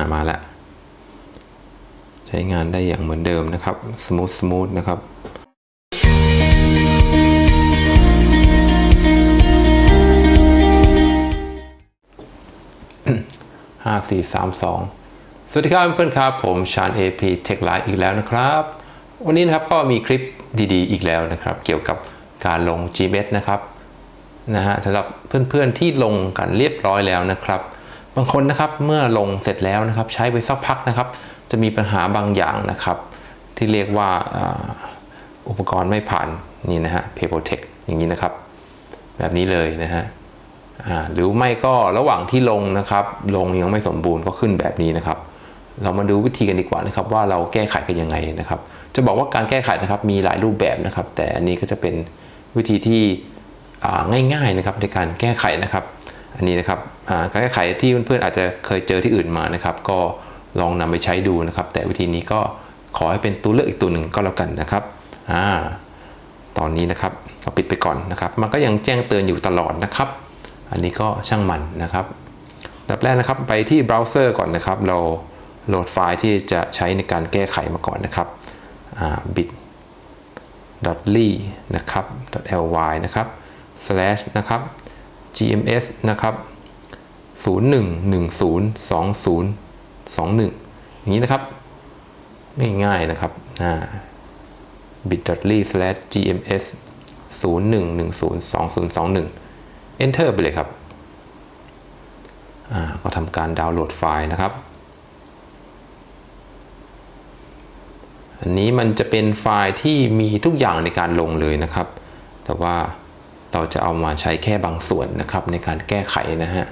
ามาละใช้งานได้อย่างเหมือนเดิมนะครับ สมูทสมูทนะครับห้าสี่สามสองสวัสดีครับเพื่อนๆครับ ผมชาญ AP Tech Live อีกแล้วนะครับ วันนี้นะครับก็มีคลิปดีๆ อีกแล้วนะครับ เกี่ยวกับการลง GMS นะครับนะฮะสำหรับเพื่อนๆที่ลงกันเรียบร้อยแล้วนะครับ บางคนนะครับเมื่อลงเสร็จแล้วนะครับ ใช้ไปสักพักนะครับ จะมีปัญหาบางอย่างนะครับ ที่เรียกว่าอุปกรณ์ไม่ผ่านนี่นะฮะ Papertech อย่างนี้นะครับ แบบนี้เลยนะฮะหรือไม่ก็ระหว่างที่ลงนะครับ ลงยังไม่สมบูรณ์ก็ขึ้นแบบนี้นะครับ เรามาดูวิธีกันดีกว่านะครับ ว่าเราแก้ไขกันยังไงนะครับ จะบอกว่าการแก้ไขนะครับมีหลายรูปแบบนะครับ แต่อันนี้ก็จะเป็นวิธีที่ง่ายๆนะครับในการแก้ไขนะครับ อันนี้นะครับการแก้ไขที่เพื่อนๆอาจจะเคยเจอที่อื่นมานะครับ ก็ลองนำไปใช้ดูนะครับ แต่วิธีนี้ก็ขอให้เป็นตัวเลือกอีกตัวหนึ่งก็แล้วกันนะครับอ่าตอนนี้นะครับเราปิดไปก่อนนะครับ มันก็ยังแจ้งเตือนอยู่ตลอดนะครับ อันนี้ก็ช่างมันนะครับดับแรกนะครับไปที่เบราว์เซอร์ก่อนนะครับ เราโหลดไฟล์ที่จะใช้ในการแก้ไขมาก่อนนะครับ bit .ly นะครับ .ly นะครับ slash นะครับ gms นะครับ 01102021 อย่างนี้นะครับง่ายๆนะครับ bit.ly/gms01102021 Enter ไปเลยครับอ่าก็ทำการดาวน์โหลดไฟล์นะครับ อันนี้มันจะเป็นไฟล์ที่มีทุกอย่างในการลงเลยนะครับ แต่ว่า เราจะเอามาใช้แค่บางส่วนนะครับ ในการแก้ไขนะฮะ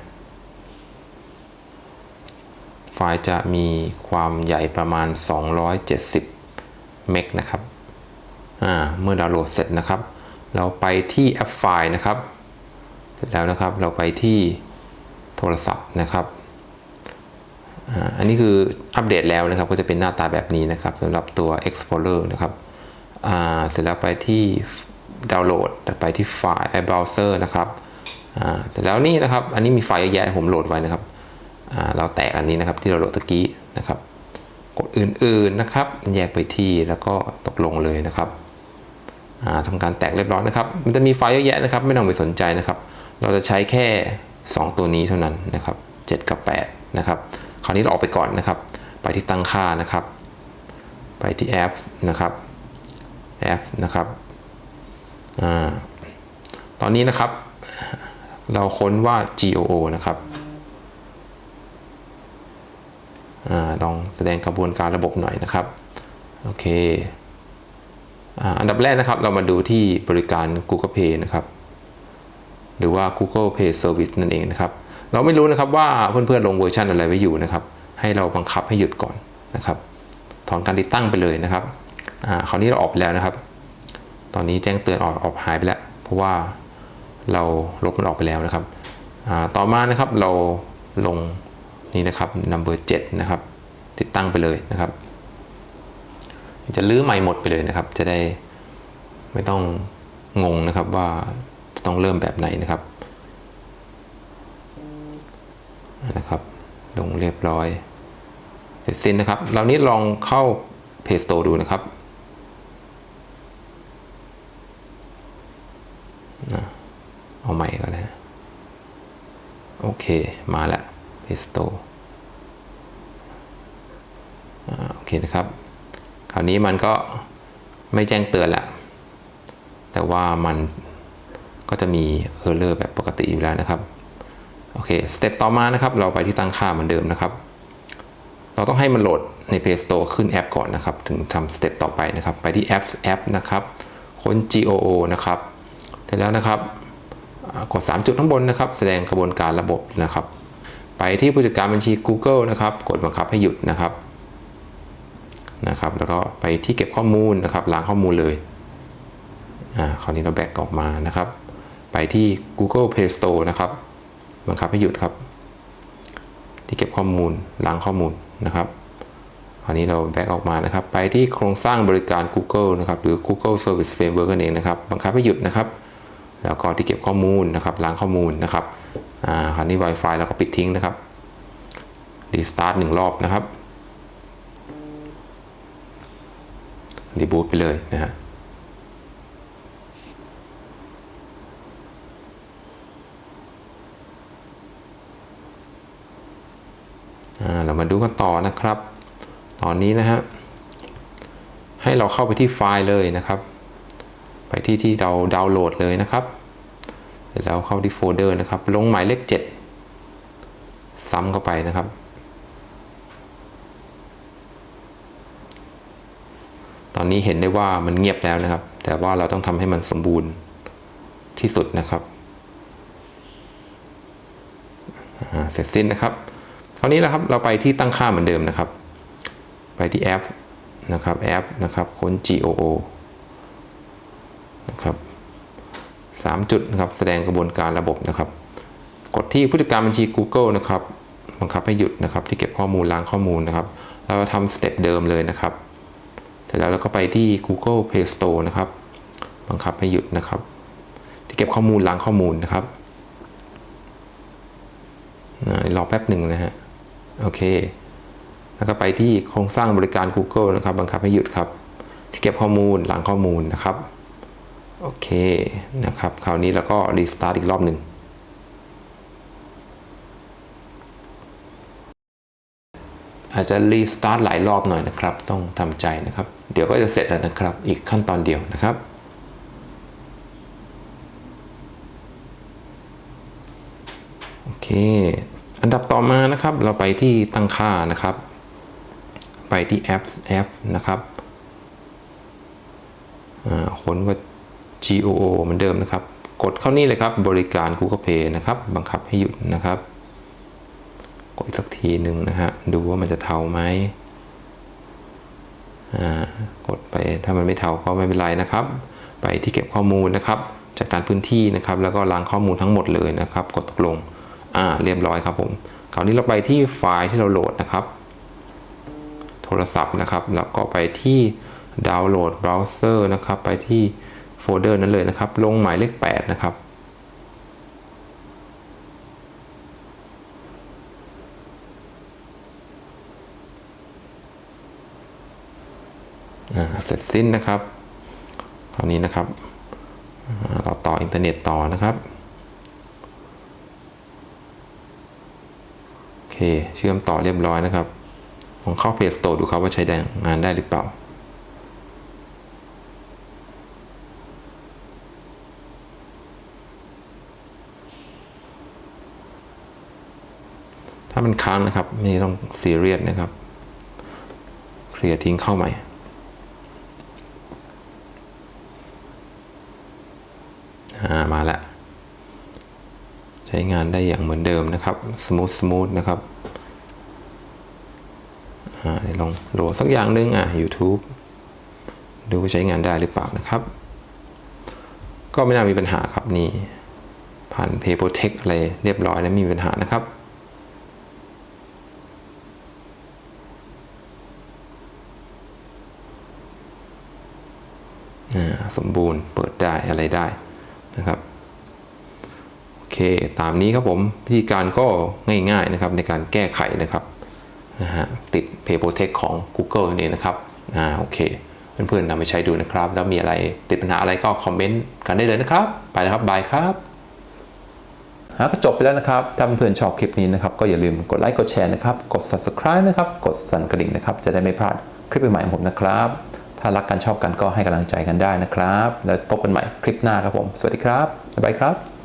ไฟล์จะมีความใหญ่ประมาณ 270 เมกนะครับ เมื่อดาวน์โหลดเสร็จนะครับ เราไปที่แอปไฟล์นะครับ เสร็จแล้วนะครับ เราไปที่โทรศัพท์นะครับอ,อันนี้คืออัปเดตแล้วนะครับ ก็จะเป็นหน้าตาแบบนี้นะครับสำหรับตัว Explorer นะครับเสร็จแล้วไปที่ ดาวน์โหลดไปที่ไฟล์ไอเบราว์เซอร์นะครับอ่แล้วนี่นะครับ อันนี้มีไฟล์เยอะแยะผมโหลดไว้นะครับเราแตกอันนี้นะครับที่เราโหลดตะกี้นะครับ กดอื่นๆนะครับ แยกไปที่แล้วก็ตกลงเลยนะครับอ่าทำการแตกเรียบร้อยนะครับ มันจะมีไฟล์เยอะแยะนะครับ ไม่ต้องไปสนใจนะครับ เราจะใช้แค่ 2 ตัวนี้เท่านั้นนะครับ 7 กับ 8 นะครับ คราวนี้เราออกไปก่อนนะครับ ไปที่ตั้งค่านะครับ ไปที่แอปนะครับแอปนะครับ ตอนนี้นะครับ เราค้นว่า GOO นะครับอลองแสดงกระบวนการระบบหน่อยนะครับ โอเคอันดับแรกนะครับ เรามาดูที่บริการ Google Pay นะครับ หรือว่า Google Pay Service นั่นเองนะครับ เราไม่รู้นะครับว่าเพื่อนๆลงเวอร์ชันอะไรไว้อยู่นะครับ ให้เราบังคับให้หยุดก่อนนะครับ ถอนการติดตั้งไปเลยนะครับคราวนี้เราออกไปแล้วนะครับ ตอนนี้แจ้งเตือนออกออกหายไปแล้ว เพราะว่าเราลบมันออกไปแล้วนะครับ ต่อมานะครับเราลงนี่นะครับ number 7 นะครับ ติดตั้งไปเลยนะครับ จะลื้อใหม่หมดไปเลยนะครับ จะได้ไม่ต้องงงนะครับว่าจะต้องเริ่มแบบไหนนะครับนะครับ ลงเรียบร้อย เสร็จสิ้นนะครับเรานี้ลองเข้า Play Store ดูนะครับนะเอาใหม่ก่อนนะโอ เคมาแล้ว Play Store อ่าโอเคนะครับ คราวนี้มันก็ไม่แจ้งเตือนละแต่ว่ามันก็จะมีเออร์เลอร์แบบปกติอยู่แล้วนะครับ โอเค สเต็ปต่อมานะครับ เราไปที่ตั้งค่าเหมือนเดิมนะครับ เราต้องให้มันโหลดใน Play Store ขึ้นแอปก่อนนะครับ ถึงทำสเต็ปต่อไปนะครับ ไปที่ Apps แอปนะครับ ค้น GOO นะครับ เสร็จแล้วนะครับ กด 3 จุดข้างบนนะครับ แสดงกระบวนการระบบนะครับ ไปที่ผู้จัดการบัญชี Google นะครับ กดบังคับให้หยุดนะครับนะครับ แล้วก็ไปที่เก็บข้อมูลนะครับ ล้างข้อมูลเลยอ่าคราวนี้เราแบกออกมานะครับ ไปที่ Google Play Store นะครับบังคับให้หยุดครับ ที่เก็บข้อมูลล้างข้อมูลนะครับคราวนี้เราแบกออกมานะครับ ไปที่โครงสร้างบริการ Google นะครับ หรือ Google Service Framework นั่นเองนะครับ บังคับให้หยุดนะครับ แล้วก็ที่เก็บข้อมูลนะครับล้างข้อมูลนะครับอ่าคราวนี้ Wi-Fi เราก็ปิดทิ้งนะครับรีสตาร์ทหนึ่งรอบนะครับรีบูตไปเลยนะฮะอ่าเรามาดูกันต่อนะครับ ตอนนี้นะฮะให้เราเข้าไปที่ไฟล์เลยนะครับ ไปที่ที่เราดาวน์โหลดเลยนะครับเสร็จแล้วเข้าที่โฟลเดอร์นะครับ ลงหมายเลข 7 ซ้ำเข้าไปนะครับ ตอนนี้เห็นได้ว่ามันเงียบแล้วนะครับ แต่ว่าเราต้องทำให้มันสมบูรณ์ที่สุดนะครับเสร็จสิ้นนะครับคราวนี้นะครับเราไปที่ตั้งค่าเหมือนเดิมนะครับ ไปที่แอปนะครับแอปนะครับค้น GOO ครับสามจุดนะครับแสดงกระบวนการระบบนะครับ กดที่ผู้จัดการบัญชี Google นะครับบังคับให้หยุดนะครับ ที่เก็บข้อมูลล้างข้อมูลนะครับเราทำสเต็ปเดิมเลยนะครับ เสร็จแล้วเราก็ไปที่ Google Play Store นะครับบังคับให้หยุดนะครับ ที่เก็บข้อมูลล้างข้อมูลนะครับรอแป๊บหนึ่งนะฮะโอเค แล้วก็ไปที่โครงสร้างบริการ Google นะครับ บังคับให้หยุดครับ ที่เก็บข้อมูลหลังข้อมูลนะครับ โอเคนะครับ คราวนี้เราก็รีสตาร์ทอีกรอบหนึ่งอาจจะรีสตาร์ทหลายรอบหน่อยนะครับ ต้องทำใจนะครับ เดี๋ยวก็จะเสร็จแล้วนะครับ อีกขั้นตอนเดียวนะครับโอเค อันดับต่อมานะครับ เราไปที่ตั้งค่านะครับ ไปที่แอปแอปนะครับค้นว่า GOO เหมือนเดิมนะครับ กดเข้านี่เลยครับ บริการ Google Pay นะครับ บังคับให้หยุดนะครับ กดอีกสักทีหนึ่งนะฮะ ดูว่ามันจะเทาไหมกดไปถ้ามันไม่เทาก็ไม่เป็นไรนะครับ ไปที่เก็บข้อมูลนะครับจากการพื้นที่นะครับ แล้วก็ล้างข้อมูลทั้งหมดเลยนะครับ กดตกลง อ่า เรียบร้อยครับผม คราวนี้เราไปที่ไฟล์ที่เราโหลดนะครับ โทรศัพท์นะครับ แล้วก็ไปที่ดาวน์โหลดเบราว์เซอร์นะครับ ไปที่ โฟลเดอร์นั้นเลยนะครับ ลงหมายเลข 8 นะครับ เสร็จสิ้นนะครับคราวนี้นะครับ เราต่ออินเทอร์เน็ตต่อนะครับโอเค เชื่อมต่อเรียบร้อยนะครับลองเข้าเพจสโตรดูครับว่าใช้งานได้หรือเปล่า ถ้ามันค้างนะครับไม่ต้องซีเรียสนะครับ เคลียร์ทิ้งเข้าใหม่มาแล้วใช้งานได้อย่างเหมือนเดิมนะครับสมูทสมูทนะครับลองโหลดสักอย่างนึงอะ YouTube ดูว่าใช้งานได้หรือเปล่านะครับ ก็ไม่น่ามีปัญหาครับนี่ผ่าน Pay Protect อะไรเรียบร้อยแล้วไม่มีปัญหานะครับ สมบูรณ์ เปิดได้อะไรได้นะครับโอเคตามนี้ครับผมวิธีการก็ง่ายๆนะครับในการแก้ไขนะครับนะฮะติด Pay Protect ของ Google นี่นะครับอ่าโอเคเพื่อนๆนำไปใช้ดูนะครับ แล้วมีอะไรติดปัญหาอะไรก็คอมเมนต์กันได้เลยนะครับ ไปแล้วครับบายครับก็จบไปแล้วนะครับ ถ้าเพื่อนๆชอบคลิปนี้นะครับ ก็อย่าลืมกดไลค์กดแชร์นะครับ กด subscribe นะครับ กดสั่นกระดิ่งนะครับ จะได้ไม่พลาดคลิปใหม่ของผมนะครับ ถ้ารักกันชอบกันก็ให้กำลังใจกันได้นะครับ แล้วพบกันใหม่คลิปหน้าครับผม สวัสดีครับบ๊ายบายครับ